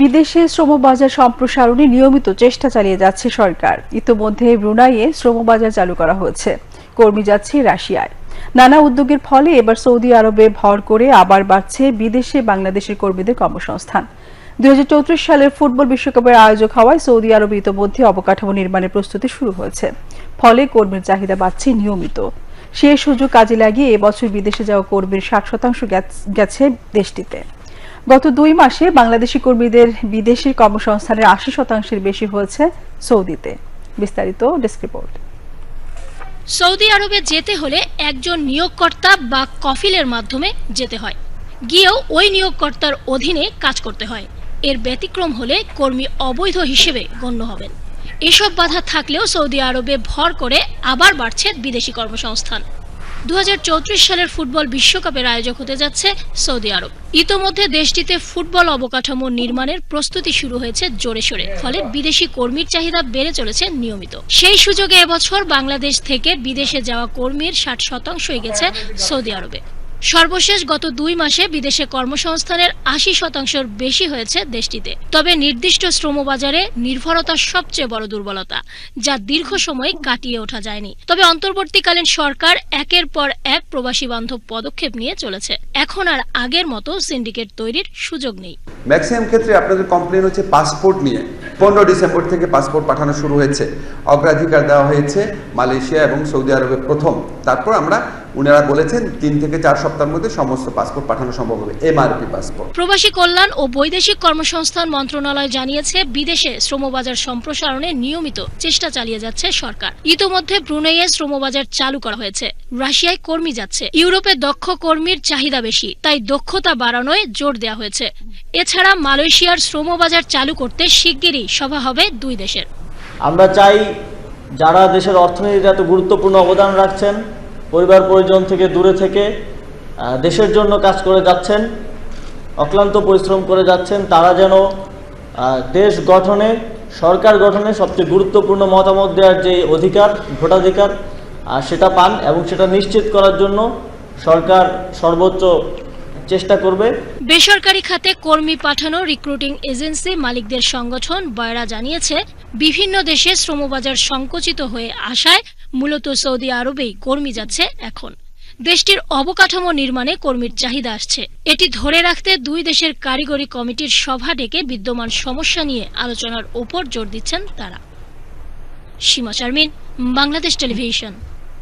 বিদেশে শ্রমবাজার সম্প্রসারণে নিয়মিত চেষ্টা চালিয়ে যাচ্ছে সরকার। ইতোমধ্যে ব্রুনাইয়ে শ্রমবাজার চালু করা হয়েছে। কর্মী যাচ্ছে রাশিয়ায়। নানা উদ্যোগের ফলে এবার সৌদি আরবে ভর করে আবার বাড়ছে বিদেশে বাংলাদেশের কর্মীদের কর্মসংস্থান। দুই হাজার চৌত্রিশ সালের ফুটবল বিশ্বকাপের আয়োজক হওয়ায় সৌদি আরবে ইতোমধ্যে অবকাঠামো নির্মাণের প্রস্তুতি শুরু হয়েছে। ফলে কর্মীর চাহিদা বাড়ছে নিয়মিত। সে সুযোগ কাজে লাগিয়ে এবছর বিদেশে যাওয়া কর্মীর ষাট শতাংশ গেছে দেশটিতে। গত দুই মাসে বাংলাদেশি কর্মীদের বিদেশি কর্মসংস্থানের আশি শতাংশের বেশি হয়েছে সৌদিতে। বিস্তারিত ডেস্ক রিপোর্ট। সৌদি আরবে যেতে হলে একজন নিয়োগকর্তা বা কফিলের মাধ্যমে যেতে হয়। গিয়েও ওই নিয়োগকর্তার অধীনে কাজ করতে হয়। এর ব্যতিক্রম হলে কর্মী অবৈধ হিসেবে গণ্য হবেন। এসব বাধা থাকলেও সৌদি আরবে ভর করে আবার বাড়ছে বিদেশি কর্মসংস্থান। দুহাজার চৌত্রিশ সালের ফুটবল বিশ্বকাপের আয়োজক হতে যাচ্ছে সৌদি আরব। ইতোমধ্যে দেশটিতে ফুটবল অবকাঠামো নির্মাণের প্রস্তুতি শুরু হয়েছে জোরে সোরে, ফলে বিদেশি কর্মীর চাহিদা বেড়ে চলেছে নিয়মিত। সেই সুযোগে এবছর বাংলাদেশ থেকে বিদেশে যাওয়া কর্মীর ষাট শতাংশই গেছে সৌদি আরবে। সর্বশেষ গত দুই মাসে বিদেশে কর্মসংস্থানের আশি শতাংশের বেশি হয়েছে দেশটিতে। তবে নির্দিষ্ট শ্রমবাজারে নির্ভরতা সবচেয়ে বড় দুর্বলতা, যা দীর্ঘ সময় কাটিয়ে ওঠা যায়নি। তবে অন্তর্বর্তীকালীন সরকার একের পর এক প্রবাসী বান্ধব পদক্ষেপ নিয়ে চলেছে। এখন আর আগের মতো সিন্ডিকেট তৈরির সুযোগ নেই। ম্যাক্সিমাম ক্ষেত্রে আপনাদের কমপ্লেন হচ্ছে পাসপোর্ট নিয়ে। পনেরো ডিসেম্বর থেকে পাসপোর্ট পাঠানো শুরু হয়েছে। অগ্রাধিকার দেওয়া হয়েছে মালয়েশিয়া এবং সৌদি আরবে প্রথম। তারপর আমরা উনারা বলেছেন তিন থেকে চার সপ্তাহের মধ্যে সমস্ত পাসপোর্ট পাঠানো সম্ভব হবে, এমআরপি পাসপোর্ট। প্রবাসী কল্যাণ ও বৈদেশিক কর্মসংস্থান মন্ত্রণালয় জানিয়েছে, বিদেশে শ্রমবাজার সম্প্রসারণে নিয়মিত চেষ্টা চালিয়ে যাচ্ছে সরকার। ইতোমধ্যে ব্রুনেইয়ে শ্রমবাজার চালু করা হয়েছে। রাশিয়ায় কর্মী যাচ্ছে। ইউরোপে দক্ষ কর্মীর চাহিদা বেশি, তাই দক্ষতা বাড়ানোয় জোর দেওয়া হয়েছে। এছাড়া মালয়েশিয়ার শ্রমবাজার চালু করতে শিগগিরই সভা হবে দুই দেশের। আমরা চাই যারা দেশের অর্থনীতিতে এত গুরুত্বপূর্ণ অবদান রাখছেন, পরিবার পরিজন থেকে দূরে থেকে দেশের জন্য কাজ করে যাচ্ছেন, অক্লান্ত পরিশ্রম করে যাচ্ছেন, তারা যেন দেশ গঠনে, সরকার গঠনে সবচেয়ে গুরুত্বপূর্ণ মতামত দেওয়ার যে অধিকার, ভোটাধিকার সেটা পান এবং সেটা নিশ্চিত করার জন্য সরকার সর্বোচ্চ চেষ্টা করবে। বেসরকারি খাতে কর্মী পাঠানো রিক্রুটিং এজেন্সি মালিকদের সংগঠন বয়রা জানিয়েছে, বিভিন্ন দেশে শ্রমবাজার সংকুচিত হয়ে আসায় মূলত সৌদি আরবেই কর্মী যাচ্ছে এখন। দেশটির অবকাঠামো নির্মাণে কর্মীর চাহিদা আসছে। এটি ধরে রাখতে দুই দেশের কারিগরি কমিটির সভা ডেকে বিদ্যমান সমস্যা নিয়ে আলোচনার ওপর জোর দিচ্ছেন তারা। সীমা শারমিন, বাংলাদেশ টেলিভিশন।